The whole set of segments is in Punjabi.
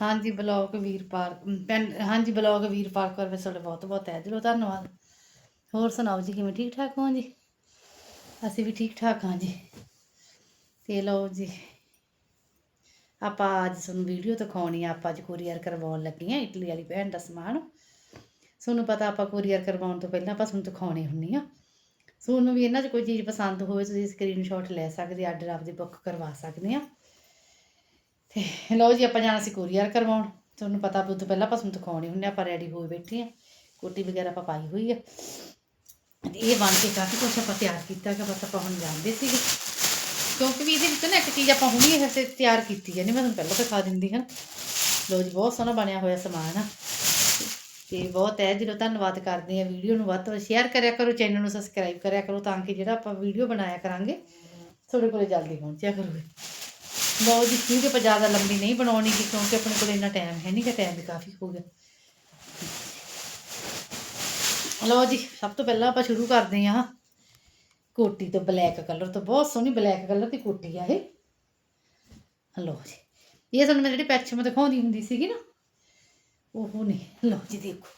ਹਾਂਜੀ, ਬਲੌਗ ਵੀਰਪਾਲ ਪੈਨ ਹਾਂਜੀ, ਬਲੌਗ ਵੀਰਪਾਲ ਕਰ ਵਿੱਚ ਤੁਹਾਡਾ ਬਹੁਤ ਬਹੁਤ ਹੈ। ਦਿਲੋਂ ਧੰਨਵਾਦ। ਹੋਰ ਸੁਣਾਓ ਜੀ, ਕਿਵੇਂ ਠੀਕ ਠਾਕ ਹੋ ਜੀ? ਅਸੀਂ ਵੀ ਠੀਕ ਠਾਕ ਹਾਂ ਜੀ। ਤੇ ਲਓ ਜੀ, ਆਪਾਂ ਅੱਜ ਤੁਹਾਨੂੰ ਵੀਡੀਓ ਦਿਖਾਉਣੀ ਆ। ਆਪਾਂ ਅੱਜ ਕੋਰੀਅਰ ਕਰਵਾਉਣ ਲੱਗੇ ਆ ਇਟਲੀ ਵਾਲੀ ਭੈਣ ਦਾ ਸਮਾਨ। ਤੁਹਾਨੂੰ ਪਤਾ ਆਪਾਂ ਕੋਰੀਅਰ ਕਰਵਾਉਣ ਤੋਂ ਪਹਿਲਾਂ ਆਪਾਂ ਤੁਹਾਨੂੰ ਦਿਖਾਉਣੀ ਹੁੰਨੀ ਆ ਤੁਹਾਨੂੰ ਵੀ ਇਹਨਾਂ 'ਚ ਕੋਈ ਚੀਜ਼ ਪਸੰਦ ਹੋਵੇ, ਤੁਸੀਂ ਸਕਰੀਨਸ਼ਾਟ ਲੈ ਸਕਦੇ ਆਰਡਰ ਆਪਦੀ ਬੁੱਕ ਕਰਵਾ ਸਕਦੇ ਆ। ਤੇ ਲਓ ਜੀ, ਆਪਾਂ ਜਾਣਾ ਸੀ ਕੋਰੀਅਰ ਕਰਵਾਉਣ। ਤੁਹਾਨੂੰ ਪਤਾ ਬੁੱਧ ਪਹਿਲਾਂ ਆਪਾਂ ਤੁਹਾਨੂੰ ਦਿਖਾਉਣੇ ਹੁੰਨੇ ਆਪਾਂ ਰੈਡੀ ਹੋਏ ਬੈਠੇ ਆ। ਕੋਟੀ ਵਗੈਰਾ ਆਪਾਂ ਪਾਈ ਹੋਈ ਆ। ਤੇ ਇਹ ਬਣ ਕੇ ਕਾਫੀ ਕੁਛ ਆਪਾਂ ਤਿਆਰ ਕੀਤਾ ਕਿ ਬਸ ਆਪਾਂ ਹੁਣ ਜਾਂਦੇ ਸੀਗੇ। ਕਿਉਂਕਿ ਵੀ ਇਹਦੇ ਵਿੱਚ ਨਾ ਇੱਕ ਚੀਜ਼ ਆਪਾਂ ਹੁਣੀ ਇਹ ਤਿਆਰ ਕੀਤੀ ਹੈ ਨਹੀਂ ਮੈਂ ਤੁਹਾਨੂੰ ਪਹਿਲਾਂ ਦਿਖਾ ਦਿੰਦੀ ਹਾਂ ਲਓ ਜੀ, ਬਹੁਤ ਸੋਹਣਾ ਬਣਿਆ ਹੋਇਆ ਸਮਾਨ ਆ। ਤੇ ਬਹੁਤ ਹੈ, ਜਦੋਂ ਧੰਨਵਾਦ ਕਰਦੇ ਆ ਵੀਡੀਓ ਨੂੰ ਵੱਧ ਤੋਂ ਵੱਧ। ਸ਼ੇਅਰ ਕਰਿਆ ਕਰੋ ਚੈਨਲ ਨੂੰ ਸਬਸਕ੍ਰਾਈਬ ਕਰਿਆ ਕਰੋ ਤਾਂ ਕਿ ਜਿਹੜਾ ਆਪਾਂ ਵੀਡੀਓ ਬਣਾਇਆ ਕਰਾਂਗੇ, ਤੁਹਾਡੇ ਕੋਲੇ ਜਲਦੀ ਪਹੁੰਚਿਆ ਕਰੂਗੇ। ਲਓ ਜੀ ਕਿਉਂਕਿ ਆਪਾਂ ਜ਼ਿਆਦਾ ਲੰਬੀ ਨਹੀਂ ਬਣਾਉਣੀ ਗੀ ਕਿਉਂਕਿ ਆਪਣੇ ਕੋਲ ਇੰਨਾ ਟਾਈਮ ਹੈ ਨਹੀਂ ਕਿ ਟਾਈਮ ਵੀ ਕਾਫੀ ਹੋ ਗਿਆ। ਲਓ ਜੀ, ਸਭ ਤੋਂ ਪਹਿਲਾਂ ਆਪਾਂ ਸ਼ੁਰੂ ਕਰਦੇ ਹਾਂ। ਕੋਟੀ ਤੋਂ ਬਲੈਕ ਕਲਰ ਤੋਂ, ਬਹੁਤ ਸੋਹਣੀ ਬਲੈਕ ਕਲਰ ਦੀ ਕੋਟੀ ਆ ਇਹ। ਲਓ ਜੀ, ਇਹ ਤੁਹਾਨੂੰ ਮੈਂ ਜਿਹੜੀ ਪੈਚ ਦਿਖਾਉਂਦੀ ਹੁੰਦੀ ਸੀਗੀ ਨਾ, ਉਹ ਨਹੀਂ। ਲਓ ਜੀ, ਦੇਖੋ।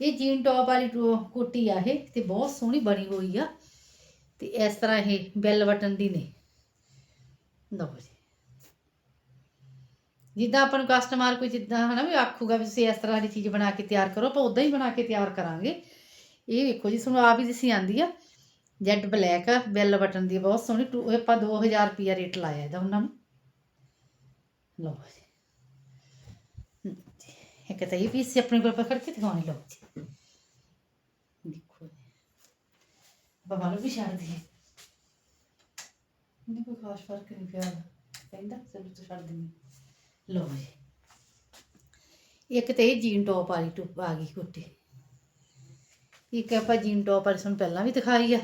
ਇਹ ਜੀਨ ਟੌਪ ਵਾਲੀ ਟੋ- ਕੋਟੀ ਆ ਇਹ ਤੇ ਬਹੁਤ ਸੋਹਣੀ ਬਣੀ ਹੋਈ ਆ। ਤੇ ਇਸ ਤਰ੍ਹਾਂ ਇਹ ਬੈਲ ਬਟਨ ਦੀ ਨੇ। ਲਓ ਜੀ। ਜਿੱਦਾਂ ਆਪਾਂ ਨੂੰ ਕਸਟਮਰ ਕੋਈ ਜਿੱਦਾਂ ਹਨਾ ਵੀ ਆਖੂਗਾ ਵੀ ਤੁਸੀਂ ਇਸ ਤਰ੍ਹਾਂ ਦੀ ਚੀਜ਼ ਬਣਾ ਕੇ ਤਿਆਰ ਕਰੋ, ਆਪਾਂ ਉਦਾਂ ਹੀ ਬਣਾ ਕੇ ਤਿਆਰ ਕਰਾਂਗੇ। ਇਹ ਵੇਖੋ ਜੀ, ਤੁਹਾਨੂੰ ਆਪ ਹੀ ਦਿਸੀ ਆਂਦੀ ਆ। ਜੈਡ ਬਲੈਕ ਆ ਬੈਲ ਬਟਨ ਦੀ ਬਹੁਤ ਸੋਹਣੀ ਟੂ- ਇਹ ਆਪਾਂ 2000 ਰੁਪਿਆ ਰੇਟ ਲਾਇਆ ਇਹਦਾ ਉਹਨਾਂ ਨੂੰ। ਲਓ ਜੀ। ਇੱਕ ਤਾਂ ਇਹ ਪੀਸ ਆਪਣੇ ਕੋਲ ਪਕੜ ਕੇ ਦਿਖਾਉਣੀ, ਲਓ ਜੀ। ਦੇਖੋ ਜੀ। ਆਪਾਂ ਬਾਲੂ ਵੀ ਛੱਡ ਦਈਏ। ਖਾਸ ਫ਼ਰਕ ਨਹੀਂ ਪਿਆ ਕਹਿੰਦਾ ਚਲੋ ਤੂੰ ਛੱਡ ਦਿੰਦੀ ਲਓ ਜੀ ਇੱਕ ਤੇ ਇਹ ਜੀਨ ਟੌਪ ਵਾਲੀ ਟੁੱਪ ਆ ਗਈ ਕੁੱਟੀ ਇੱਕ ਆਪਾਂ ਜੀਨ ਟੌਪ ਵਾਲੀ ਤੁਹਾਨੂੰ ਪਹਿਲਾਂ ਵੀ ਦਿਖਾਈ ਆ।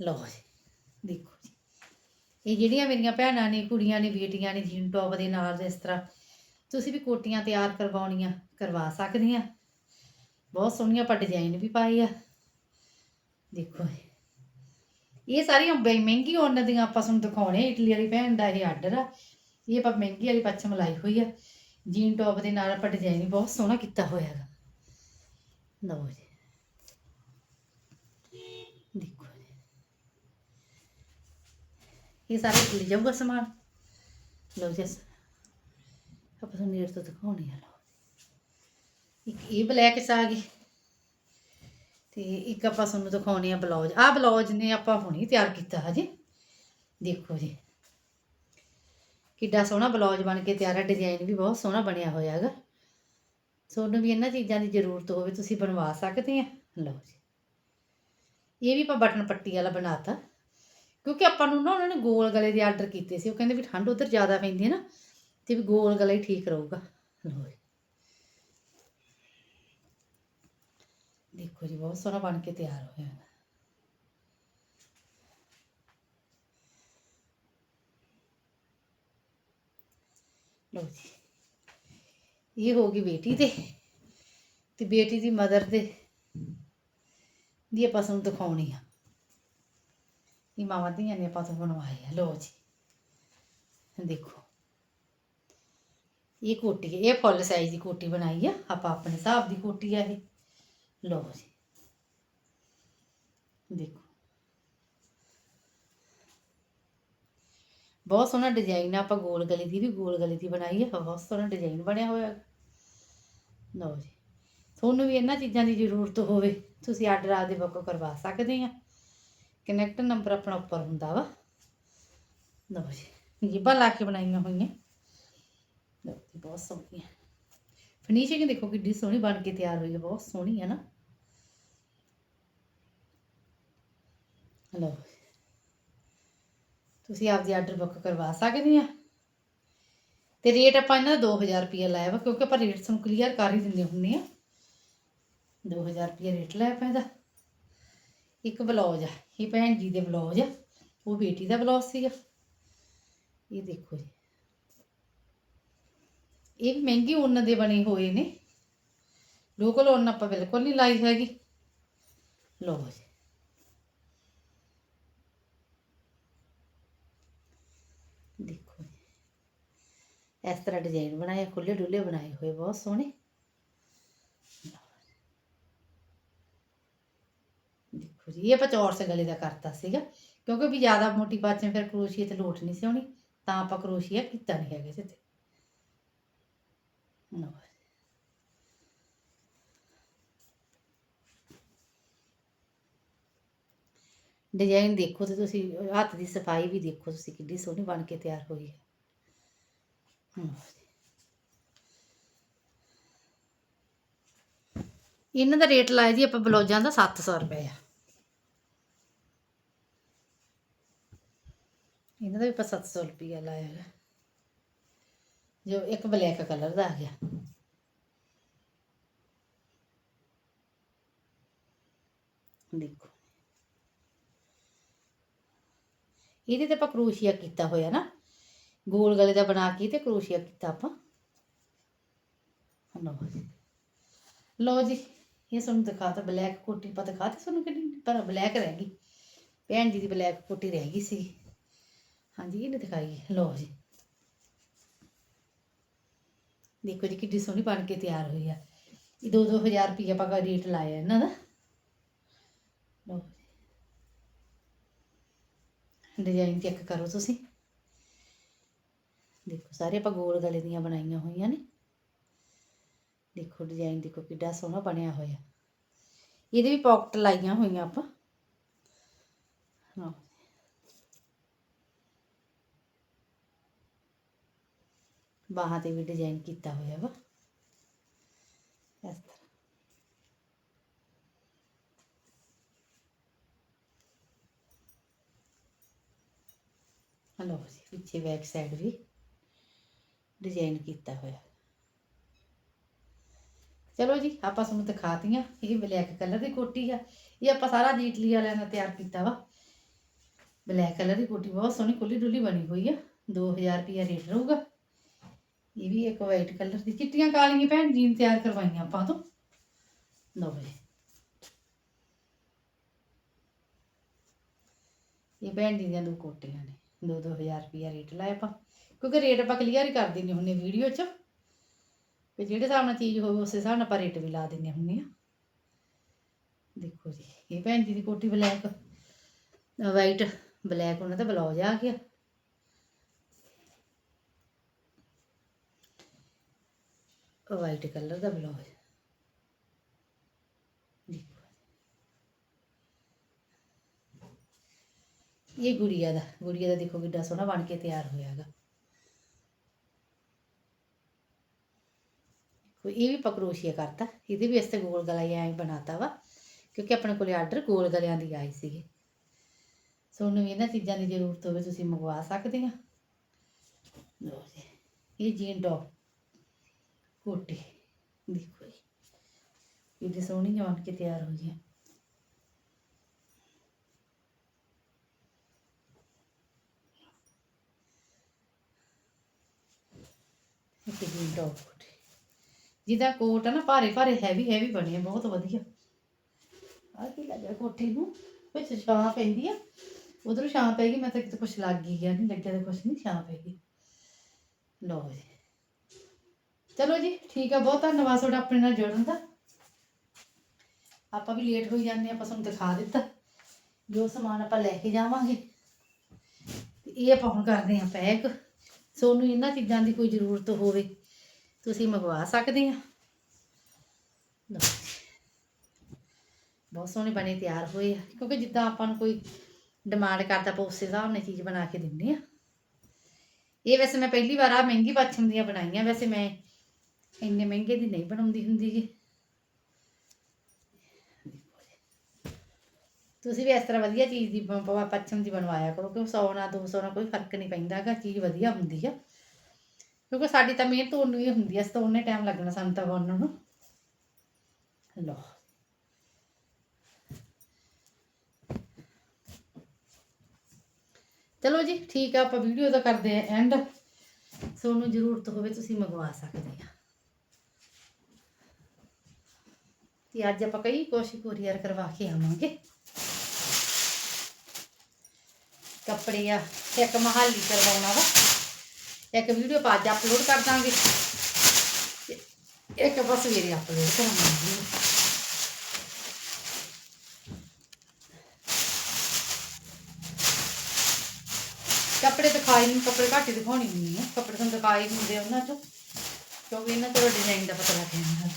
ਲਓ ਜੀ ਦੇਖੋ ਜੀ। ਇਹ ਜਿਹੜੀਆਂ ਮੇਰੀਆਂ ਭੈਣਾਂ ਨੇ, ਕੁੜੀਆਂ ਨੇ, ਬੇਟੀਆਂ ਨੇ ਜੀਨ ਟੌਪ ਦੇ ਨਾਲ ਇਸ ਤਰ੍ਹਾਂ ਤੁਸੀਂ ਵੀ ਕੋਟੀਆਂ ਤਿਆਰ ਕਰਵਾਉਣੀਆਂ, ਕਰਵਾ ਸਕਦੀਆਂ। ਬਹੁਤ ਸੋਹਣੀਆਂ ਆਪਾਂ ਡਿਜ਼ਾਈਨ ਵੀ ਪਾਏ ਆ। ਦੇਖੋ ਜੀ ਇਹ ਸਾਰੀਆਂ ਬਈ ਮਹਿੰਗੀ ਉਹਨਾਂ ਦੀਆਂ ਆਪਾਂ ਤੁਹਾਨੂੰ ਦਿਖਾਉਣੇ ਇਟਲੀ ਵਾਲੀ ਭੈਣ ਦਾ ਇਹ ਆਰਡਰ ਆ। ਇਹ ਆਪਾਂ ਮਹਿੰਗੀ ਵਾਲੀ ਪੱਛਮ ਲਾਈ ਹੋਈ ਆ। ਜੀਨ ਟੌਪ ਦੇ ਨਾਲ ਆਪਾਂ ਡਿਜ਼ਾਈਨ ਬਹੁਤ ਸੋਹਣਾ ਕੀਤਾ ਹੋਇਆ ਹੈਗਾ। ਲਓ ਜੀ। ਦੇਖੋ ਜੀ। ਇਹ ਸਾਰਾ ਲੈ ਜਾਊਗਾ ਸਮਾਨ। ਲਓ ਜੀ ਆਪਾਂ ਤੁਹਾਨੂੰ ਨੇੜੇ ਤੋਂ ਦਿਖਾਉਣੀ ਆ, ਲਓ। ਇੱਕ ਇਹ ਬਲੈਕ ਚ ਆ ਗਈ। ਤੇ ਇੱਕ ਆਪਾਂ ਤੁਹਾਨੂੰ ਦਿਖਾਉਣੀ ਆ ਬਲੌਜ। ਆਹ ਬਲੌਜ ਨੇ ਆਪਾਂ ਹੁਣੀ ਤਿਆਰ ਕੀਤਾ ਹਜੇ। ਦੇਖੋ ਜੀ। ਕਿੱਡਾ ਸੋਹਣਾ ਬਲੌਜ ਬਣ ਕੇ ਤਿਆਰ ਹੈ ਡਿਜ਼ਾਈਨ ਵੀ ਬਹੁਤ ਸੋਹਣਾ ਬਣਿਆ ਹੋਇਆ ਹੈਗਾ। ਤੁਹਾਨੂੰ ਵੀ ਇਹਨਾਂ ਚੀਜ਼ਾਂ ਦੀ ਜ਼ਰੂਰਤ ਹੋਵੇ, ਤੁਸੀਂ ਬਣਵਾ ਸਕਦੇ ਆ। ਲਓ ਜੀ। ਇਹ ਵੀ ਆਪਾਂ ਬਟਨ ਪੱਟੀ ਵਾਲਾ ਬਣਾਤਾ। ਕਿਉਂਕਿ ਆਪਾਂ ਨੂੰ ਨਾ ਉਹਨਾਂ ਨੇ ਗੋਲ ਗਲੇ ਦੇ ਆਰਡਰ ਕੀਤੇ ਸੀ। ਉਹ ਕਹਿੰਦੇ ਵੀ ਠੰਡ ਉਧਰ ਜ਼ਿਆਦਾ ਪੈਂਦੀ ਹੈ ਨਾ, ਤੇ ਵੀ ਗੋਲ ਗਲਾ ਹੀ ਠੀਕ ਰਹੂਗਾ। ਲਓ ਜੀ। ਦੇਖੋ ਜੀ, ਬਹੁਤ ਸੋਹਣਾ ਬਣ ਕੇ ਤਿਆਰ ਹੋਇਆ ਹੈ ਲਓ ਜੀ, ਇਹ ਹੋ ਗਈ ਬੇਟੀ ਤੇ ਤੇ ਬੇਟੀ ਦੀ ਮਦਰ ਦੇ, ਦੀ ਆਪਾਂ ਤੁਹਾਨੂੰ ਦਿਖਾਉਣੀ ਆ। ਇਹ ਮਾਵਾਂ ਦੀਆਂ ਨੇ ਆਪਾਂ ਤੋਂ ਬਣਵਾਏ ਆ ਲੋ ਜੀ। ਦੇਖੋ, ਇਹ ਕੋਟੀ, ਇਹ ਫੁੱਲ ਸਾਈਜ਼ ਦੀ ਕੋਟੀ ਬਣਾਈ ਆ, ਆਪਾਂ ਆਪਣੇ ਹਿਸਾਬ ਦੀ ਕੋਟੀ ਆ ਇਹ। ਲਓ ਜੀ। ਦੇਖੋ। ਬਹੁਤ ਸੋਹਣਾ ਡਿਜ਼ਾਈਨ ਆਪਾਂ ਗੋਲ ਗਲੇ ਦੀ ਵੀ ਗੋਲ ਗਲੇ ਦੀ ਬਣਾਈ ਹੈ ਬਹੁਤ ਸੋਹਣਾ ਡਿਜ਼ਾਈਨ ਬਣਿਆ ਹੋਇਆ। ਲਓ ਜੀ। ਤੁਹਾਨੂੰ ਵੀ ਇਹਨਾਂ ਚੀਜ਼ਾਂ ਦੀ ਜ਼ਰੂਰਤ ਹੋਵੇ, ਤੁਸੀਂ ਆਰਡਰ ਆਦੇ ਬੁੱਕ ਕਰਵਾ ਸਕਦੇ ਆ। ਕਨੈਕਟ ਨੰਬਰ ਆਪਣਾ ਉੱਪਰ ਹੁੰਦਾ ਵਾ। ਲਓ ਜੀ। ਜੀਬਾਂ ਲਾ ਕੇ ਬਣਾਈਆਂ ਹੋਈਆਂ। ਲਓ ਜੀ, ਬਹੁਤ ਸੋਹਣੀਆਂ। ਫਿਨਿਸ਼ਿੰਗ ਦੇਖੋ ਕਿੱਡੀ ਸੋਹਣੀ ਬਣ ਕੇ ਤਿਆਰ ਹੋਈ ਹੈ, ਬਹੁਤ ਸੋਹਣੀ ਹੈ ਨਾ। ਲਓ ਤੁਸੀਂ ਆਪਦੀ ਆਰਡਰ ਬੁੱਕ ਕਰਵਾ ਸਕਦੇ ਆ। ਤੇ ਰੇਟ ਆਪਾਂ ਇਹਨਾਂ ਦਾ 2000 ਰੁਪਏ ਲਾਇਆ ਵਾ, ਕਿਉਂਕਿ ਆਪਾਂ ਰੇਟ ਸਾਨੂੰ ਕਲੀਅਰ ਕਰ ਹੀ ਦਿੰਦੇ ਹੁੰਨੇ ਆ। 2000 ਰੁਪਏ ਰੇਟ ਲਾਇਆ ਆਪਾਂ ਇਹਦਾ। ਇੱਕ ਬਲੌਜ ਆ, ਇਹ ਭੈਣ ਜੀ ਦੇ ਬਲੌਜ ਆ, ਉਹ ਬੇਟੀ ਦਾ ਬਲੌਜ ਸੀਗਾ। ਇਹ ਦੇਖੋ ਜੀ। ਇਹ ਵੀ ਮਹਿੰਗੀ ਉੱਨ ਦੇ ਬਣੇ ਹੋਏ ਨੇ। ਲੋਕਲ ਉੱਨ ਆਪਾਂ ਬਿਲਕੁਲ ਨਹੀਂ ਲਾਈ ਹੈਗੀ। ਲਓ ਜੀ। ਦੇਖੋ ਜੀ। ਇਸ ਤਰ੍ਹਾਂ ਡਿਜ਼ਾਈਨ ਬਣਾਏ ਖੁੱਲੇ ਡੁੱਲੇ ਬਣਾਏ ਹੋਏ, ਬਹੁਤ ਸੋਹਣੇ। ਦੇਖੋ ਜੀ, ਇਹ ਆਪਾਂ ਚੌਰਸ ਗਲੇ ਦਾ ਕਰਤਾ ਸੀਗਾ। ਕਿਉਂਕਿ ਵੀ ਜ਼ਿਆਦਾ ਮੋਟੀ ਪਾਚੇ ਫਿਰ ਕਰੋਸ਼ੀਏ ਤੇ ਲੋਟ ਨਹੀਂ ਸੀ ਆਉਣੀ। ਤਾਂ ਆਪਾਂ ਕਰੋਸ਼ੀਆ ਕੀਤਾ ਨਹੀਂ ਹੈਗਾ ਇਹਦੇ ਤੇ ਡਿਜ਼ਾਈਨ ਦੇਖੋ ਤੇ ਤੁਸੀਂ, ਹੱਥ ਦੀ ਸਫ਼ਾਈ ਵੀ ਦੇਖੋ ਤੁਸੀਂ ਕਿੰਨੀ ਸੋਹਣੀ ਬਣ ਕੇ ਤਿਆਰ ਹੋਈ ਹੈ। ਇਹਨਾਂ ਦਾ ਰੇਟ ਲਾਇਆ ਜੀ ਆਪਾਂ ਬਲੌਜਾਂ ਦਾ 700 ਰੁਪਏ ਆ। ਇਹਨਾਂ ਦਾ ਵੀ ਆਪਾਂ 700 ਰੁਪਏ ਲਾਇਆ ਹੈ। ਜੋ ਇੱਕ ਬਲੈਕ ਕਲਰ ਦਾ ਆ ਗਿਆ। ਦੇਖੋ। ਇਹਦੇ ਤੇ ਆਪਾਂ ਕਰੋਸ਼ੀਆ ਕੀਤਾ ਹੋਇਆ ਨਾ। ਗੋਲ ਗਲੇ ਦਾ ਬਣਾ ਕੇ ਤੇ ਕਰੋਸ਼ੀਆ ਕੀਤਾ ਆਪਾਂ। ਲਓ ਜੀ। ਲਓ ਜੀ, ਇਹ ਤੁਹਾਨੂੰ ਦਿਖਾਤਾ ਬਲੈਕ ਕੋਟੀ ਪਾ ਦਿਖਾਤੀ ਤੁਹਾਨੂੰ ਕਿੰਨੀ ਪਰ ਬਲੈਕ ਰਹਿ ਗਈ। ਭੈਣ ਜੀ ਦੀ ਬਲੈਕ ਕੋਟੀ ਰਹਿ ਗਈ ਸੀ। ਹਾਂਜੀ, ਇਹਨੇ ਦਿਖਾਈ। ਲਓ ਜੀ। ਦੇਖੋ ਜੀ, ਕਿੱਡੀ ਸੋਹਣੀ ਬਣ ਕੇ ਤਿਆਰ ਹੋਈ ਆ। ਇਹ 2-2000 ਰੁਪਏ ਆਪਾਂ ਦਾ ਰੇਟ ਲਾਇਆ ਇਹਨਾਂ ਦਾ। ਲਓ ਡਿਜ਼ਾਈਨ ਚੈੱਕ ਕਰੋ ਤੁਸੀਂ। ਦੇਖੋ, ਸਾਰੇ ਆਪਾਂ ਗੋਲ ਗਲੇ ਦੀਆਂ ਬਣਾਈਆਂ ਹੋਈਆਂ ਨੇ। ਦੇਖੋ, ਡਿਜ਼ਾਈਨ ਦੇਖੋ ਕਿੱਡਾ ਸੋਹਣਾ ਬਣਿਆ ਹੋਇਆ। ਇਹਦੇ ਵੀ ਪਾਕਟ ਲਾਈਆਂ ਹੋਈਆਂ ਆਪਾਂ। ਲਓ। ਬਾਹਾਂ ਤੇ ਵੀ ਡਿਜ਼ਾਈਨ ਕੀਤਾ ਹੋਇਆ ਵਾ ਇਸ ਤਰ੍ਹਾਂ ਹਲੋ ਜੀ ਪਿੱਛੇ ਬੈਕ ਸਾਈਡ ਵੀ ਡਿਜ਼ਾਈਨ ਕੀਤਾ ਹੋਇਆ ਚਲੋ ਜੀ ਆਪਾਂ ਤੁਹਾਨੂੰ ਦਿਖਾਤੀਆਂ ਇਹ ਬਲੈਕ ਕਲਰ ਦੀ ਕੋਟੀ ਆ ਇਹ ਆਪਾਂ ਸਾਰਾ ਜੀਟਲੀ ਵਾਲਿਆਂ ਨੇ ਤਿਆਰ ਕੀਤਾ ਵਾ ਬਲੈਕ ਕਲਰ ਦੀ ਕੋਟੀ ਬਹੁਤ ਸੋਹਣੀ ਖੁੱਲੀ ਡੁੱਲੀ ਬਣੀ ਹੋਈ ਆ 2000 ਰੁਪਿਆ ਰੇਟ ਰਹੂਗਾ ਇਹ ਵੀ ਇੱਕ ਵਾਈਟ ਕਲਰ ਦੀ ਚਿੱਟੀਆਂ ਕਾਲੀਆਂ ਭੈਣ ਜੀਨ ਤਿਆਰ ਕਰਵਾਈਆਂ ਆਪਾਂ ਤੋਂ। ਲਓ ਜੀ। ਇਹ ਭੈਣ ਜੀ ਦੀਆਂ ਦੋ ਕੋਟੀਆਂ ਨੇ। 2-2000 ਰੁਪਿਆ ਰੇਟ ਲਾਇਆ ਆਪਾਂ। ਕਿਉਂਕਿ ਰੇਟ ਆਪਾਂ ਕਲੀਅਰ ਹੀ ਕਰ ਦਿੰਦੇ ਹੁੰਨੇ ਵੀਡੀਓ 'ਚ। ਤੇ ਜਿਹੜੇ ਹਿਸਾਬ ਨਾਲ ਚੀਜ਼ ਹੋਵੇ, ਉਸੇ ਹਿਸਾਬ ਨਾਲ ਆਪਾਂ ਰੇਟ ਵੀ ਲਾ ਦਿੰਦੇ ਹੁੰਨੇ ਆ ਦੇਖੋ ਜੀ, ਇਹ ਭੈਣ ਜੀ ਦੀ ਕੋਟੀ ਬਲੈਕ ਵਾਈਟ ਬਲੈਕ ਉਹਨਾਂ ਦਾ ਬਲੌਜ ਆ ਗਿਆ। ਵਾਈਟ ਕਲਰ ਦਾ ਬਲੌਜ ਇਹ ਗੁੜੀਆ ਦਾ ਗੁੜੀਆ ਦਾ ਦੇਖੋ ਕਿੱਡਾ ਸੋਹਣਾ ਬਣ ਕੇ ਤਿਆਰ ਹੋਇਆ ਹੈਗਾ। ਕੋਈ ਇਹ ਵੀ ਪਕਰੋਸ਼ੀਆ ਕਰਤਾ। ਇਹਦੇ ਵੀ ਇਸ ਗੋਲ ਗਲਾ ਹੀ ਐਂ ਬਣਾਤਾ ਵਾ, ਕਿਉਂਕਿ ਆਪਣੇ ਕੋਲੇ ਆਰਡਰ ਗੋਲ ਗਲਿਆਂ ਦੀ ਆਈ ਸੀਗੇ। ਸੋ ਤੁਹਾਨੂੰ ਇਹਨਾਂ ਚੀਜ਼ਾਂ ਦੀ ਜ਼ਰੂਰਤ ਹੋਵੇ, ਤੁਸੀਂ ਮੰਗਵਾ ਸਕਦੇ ਆ। ਇਹ ਜੀਨ ਟੌਪ ਕੋਟੀ ਦੇਖੋ ਜੀ ਕਿੰਨੀ ਸੋਹਣੀ ਬਣ ਕੇ ਤਿਆਰ ਹੋਈ ਹੈ ਇੱਕ ਜੀਨ ਟੌਪ ਕੋਟੀ। ਜਿਹਦਾ ਕੋਟ ਆ ਨਾ, ਭਾਰੇ ਭਾਰੇ ਹੈਵੀ ਹੈਵੀ ਬਣੇ ਬਹੁਤ ਵਧੀਆ। ਆ ਕੀ ਲੱਗਿਆ ਕੋਠੇ ਨੂੰ? ਵਿੱਚ ਛਾਂ ਪੈਂਦੀ ਆ। ਉਧਰੋਂ ਛਾਂ ਪੈ ਗਈ, ਮੈਂ ਤਾਂ ਕਿਤੇ ਕੁਛ ਲੱਗ ਗਈ ਗਿਆ ਨਹੀਂ ਲੱਗਿਆ ਤਾਂ ਕੁਛ ਨਹੀਂ ਛਾਂ ਪੈ ਗਈ। ਲਓ ਜੀ। ਚਲੋ ਜੀ, ਠੀਕ ਆ, ਬਹੁਤ ਧੰਨਵਾਦ ਤੁਹਾਡਾ ਆਪਣੇ ਨਾਲ ਜੁੜਨ ਦਾ। ਆਪਾਂ ਵੀ ਲੇਟ ਹੋਈ ਜਾਂਦੇ ਆ, ਆਪਾਂ ਤੁਹਾਨੂੰ ਦਿਖਾ ਦਿੱਤਾ। ਜੋ ਸਮਾਨ ਆਪਾਂ ਲੈ ਕੇ ਜਾਵਾਂਗੇ। ਇਹ ਆਪਾਂ ਹੁਣ ਕਰਦੇ ਆ ਪੈਕ। ਤੁਹਾਨੂੰ ਇਹਨਾਂ ਚੀਜ਼ਾਂ ਦੀ ਕੋਈ ਜ਼ਰੂਰਤ ਹੋਵੇ ਤੁਸੀਂ ਮੰਗਵਾ ਸਕਦੇ ਆ ਬਹੁਤ ਸੋਹਣੇ ਬਣੇ, ਤਿਆਰ ਹੋਏ ਆ। ਕਿਉਂਕਿ ਜਿੱਦਾਂ ਆਪਾਂ ਨੂੰ ਕੋਈ ਡਿਮਾਂਡ ਕਰਦਾ, ਆਪਾਂ ਉਸੇ ਹਿਸਾਬ ਨਾਲ ਚੀਜ਼ ਬਣਾ ਕੇ ਦਿੰਦੇ ਆ ਇਹ ਵੈਸੇ ਮੈਂ ਪਹਿਲੀ ਵਾਰ ਆ ਮਹਿੰਗੀ ਪੱਛਮ ਦੀਆਂ ਬਣਾਈਆਂ। ਵੈਸੇ ਮੈਂ ਇੰਨੇ ਮਹਿੰਗੇ ਦੀ ਨਹੀਂ ਬਣਾਉਂਦੀ ਹੁੰਦੀ ਗੀ। ਤੁਸੀਂ ਵੀ ਇਸ ਤਰ੍ਹਾਂ ਵਧੀਆ ਚੀਜ਼ ਦੀ ਪ- ਪੱਛਮ ਦੀ ਬਣਵਾਇਆ ਕਰੋ ਕਿਉਂਕਿ 100 ਨਾਲ 200 ਨਾਲ ਕੋਈ ਫ਼ਰਕ ਨਹੀਂ ਪੈਂਦਾ ਪੈਂਦਾਗਾ ਚੀਜ਼ ਵਧੀਆ ਹੁੰਦੀ ਆ। ਕਿਉਂਕਿ ਸਾਡੀ ਤਾਂ ਮਿਹਨਤ ਉਹਨੂੰ ਹੀ ਹੁੰਦੀ ਆ ਇਸ ਤੋਂ ਉਹਨੇ ਟਾਈਮ ਲੱਗਣਾ ਸਾਨੂੰ ਤਾਂ ਬਣਨ ਨੂੰ। ਲਓ। ਚਲੋ ਜੀ, ਠੀਕ ਆ, ਆਪਾਂ ਵੀਡੀਓ ਦਾ ਕਰਦੇ ਆ ਐਂਡ ਤੁਹਾਨੂੰ ਜ਼ਰੂਰਤ ਹੋਵੇ ਤੁਸੀਂ ਮੰਗਵਾ ਸਕਦੇ ਆ। ਤੇ ਅੱਜ ਆਪਾਂ ਕਈ ਕੁਛ ਕੋਰੀਅਰ ਕਰਵਾ ਕੇ ਆਵਾਂਗੇ। ਕੱਪੜੇ ਆ, ਇੱਕ ਮਹਾਲੀ ਕਰਵਾਉਣਾ ਵਾ। ਇੱਕ ਵੀਡੀਓ ਪਾ ਅੱਜ ਅਪਲੋਡ ਕਰ ਦਾਂਗੇ। ਇੱਕ ਆਪਾਂ ਸਵੇਰੇ ਅਪਲੋਡ ਕਰਾਂਗੇ ਕੱਪੜੇ ਦਿਖਾਈ ਨਹੀਂ ਕੱਪੜੇ ਘੱਟ ਹੀ ਦਿਖਾਉਣੀ ਹੁੰਦੀ ਹੈ ਕੱਪੜੇ ਤੁਹਾਨੂੰ ਦਿਖਾਈ ਹੁੰਦੇ ਉਹਨਾਂ ਚੋਂ। ਕਿਉਂਕਿ ਇਹਨਾਂ ਤੋਂ ਡਿਜ਼ਾਈਨ ਦਾ ਪਤਾ ਲੱਗ ਜਾਂਦਾ।